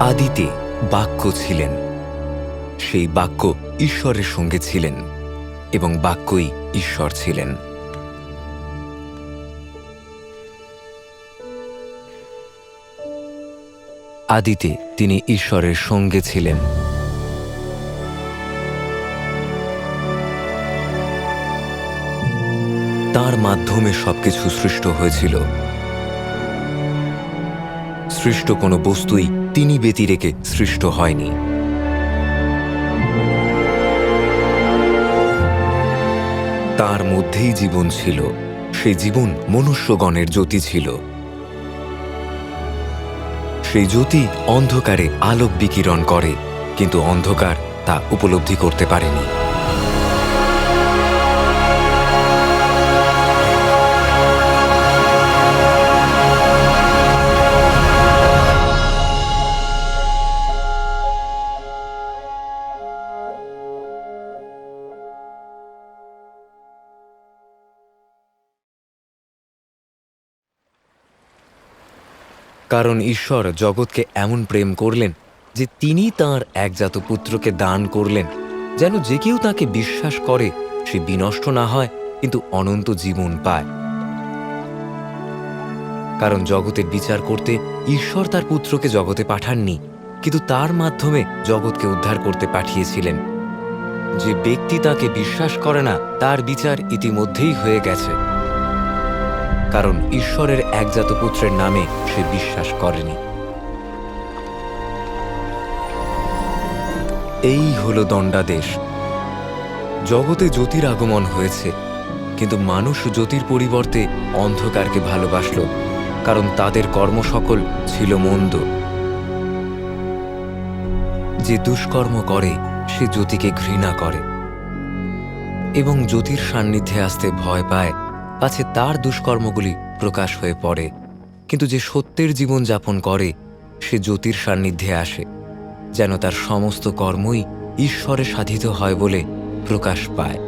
আদিতে বাক্য ছিলেন। সেই বাক্য ঈশ্বরের সঙ্গে ছিলেন এবং বাক্যই ঈশ্বর ছিলেন। আদিতে তিনি ঈশ্বরের সঙ্গে ছিলেন। তার মাধ্যমে সবকিছু সৃষ্ট হয়েছিল। সৃষ্ট কোনো বস্তুই তিনি ব্যতিরেকে সৃষ্ট হয়নি। তার মধ্যেই জীবন ছিল। সেই জীবন মনুষ্যগণের জ্যোতি ছিল। সেই জ্যোতি অন্ধকারে আলোক বিকিরণ করে, কিন্তু অন্ধকার তা উপলব্ধি করতে পারেনি। কারণ ঈশ্বর জগৎকে এমন প্রেম করলেন যে তিনি তার একজাত পুত্রকে দান করলেন, যেন যে কেউ তাকে বিশ্বাস করে সে বিনষ্ট না হয়, কিন্তু অনন্ত জীবন পায়। কারণ জগতের বিচার করতে ঈশ্বর তার পুত্রকে জগতে পাঠাননি, কিন্তু তার মাধ্যমে জগৎকে উদ্ধার করতে পাঠিয়েছিলেন। যে ব্যক্তি তাকে বিশ্বাস করে না, তার বিচার ইতিমধ্যেই হয়ে গেছে। কারণ ঈশ্বরের একজাত পুত্রের নামে সে বিশ্বাস করেনি। এই হলো দণ্ডাদেশ। জগতে জ্যোতির আগমন হয়েছে, কিন্তু মানুষ জ্যোতির পরিবর্তে অন্ধকারকে ভালোবাসল, কারণ তাদের কর্ম সকল ছিল মন্দ। যে দুষ্কর্ম করে, সে জ্যোতিকে ঘৃণা করে। এবং জ্যোতির সান্নিধ্যে আসতে ভয় পায় পাছে তার দুষ্কর্মগুলি প্রকাশ হয়ে পড়ে। কিন্তু যে সত্যের জীবন যাপন করে, সে জ্যোতির সান্নিধ্যে আসে, যেন তার সমস্ত কর্মই ঈশ্বরে সাধিত হয় বলে প্রকাশ পায়।